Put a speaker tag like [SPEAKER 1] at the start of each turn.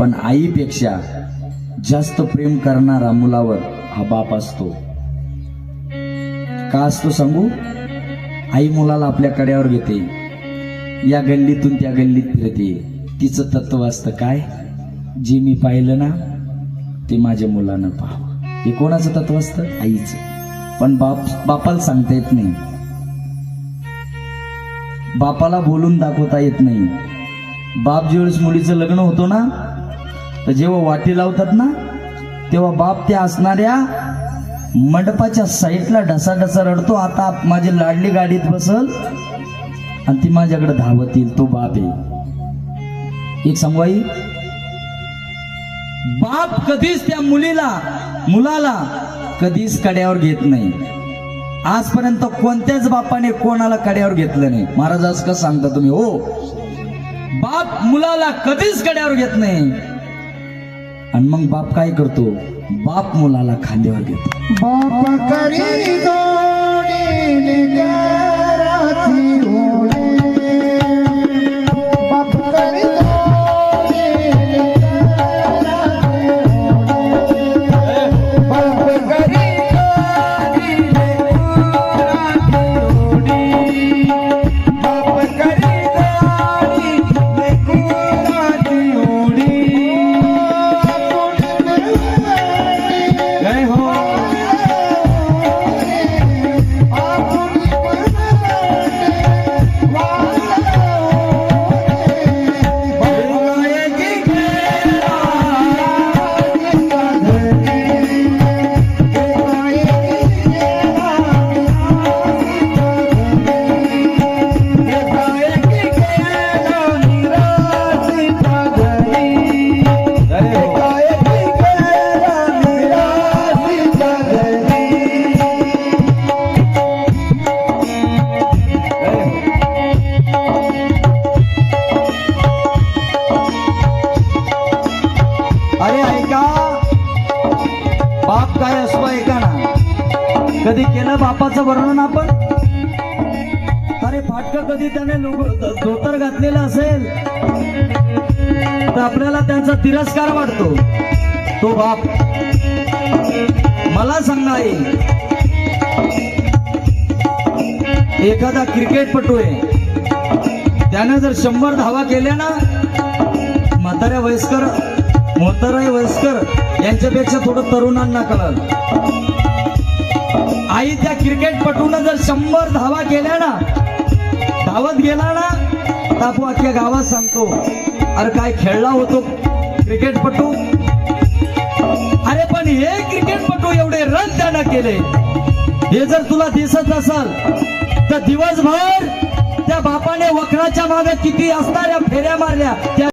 [SPEAKER 1] पण आईपेक्षा जास्त प्रेम करणारा मुलावर हा बाप असतो. का असतो सांगू? आई मुलाला आपल्या कड्यावर घेते. या गल्लीतून त्या गल्लीत फिरते. तिचं तत्व असतं काय? जे मी पाहिलं ना ते माझ्या मुलानं पाहावं. हे कोणाचं तत्व असतं? आईचं. पण बाप बापाला सांगता येत नाही. बापाला बोलून दाखवता येत नाही. बाप ज्यावेळेस मुलीचं लग्न होतो ना तर जेव्हा वाटी लावतात ना तेव्हा बाप त्या असणाऱ्या मंडपाच्या साईडला ढसा ढसा रडतो आता माझी लाडली गाडीत बसल आणि ती माझ्याकडे धावत येईल तो बाप आहे. एक सांगू आई बाप कधीच त्या मुलीला मुलाला कधीच कड्यावर घेत नाही. आजपर्यंत कोणत्याच बापाने कोणाला कड्यावर घेतलं नाही. महाराज आज कसं सांगता तुम्ही? हो. बाप मुलाला कधीच कड्यावर घेत नाही. आणि मग बाप काय करतो? बाप मुलाला खांद्यावर घेतो.
[SPEAKER 2] बाप करी
[SPEAKER 1] काय असतो ऐका ना कधी केलं बापाचं वर्णन आपण? अरे फाटक कधी त्याने धोतर घातलेलं असेल तर आपल्याला त्यांचा तिरस्कार वाटतो. तो बाप. मला सांगा येईल एखादा क्रिकेटपटू आहे त्यानं जर शंभर धावा केल्या ना म्हाताऱ्या वयस्कर मोतराय वयस्कर यांच्यापेक्षा थोडं तरुणांना कळल. आई त्या क्रिकेटपटून जर शंभर धावा केल्या ना धावत गेला ना तर आपण अख्ख्या गावात सांगतो अरे काय खेळला होतो क्रिकेटपटू अरे पण हे क्रिकेटपटू एवढे रन त्यानं केले. हे जर तुला दिसत असल तर दिवसभर त्या बापाने वखराच्या मागे किती असणाऱ्या फेऱ्या मारल्या त्या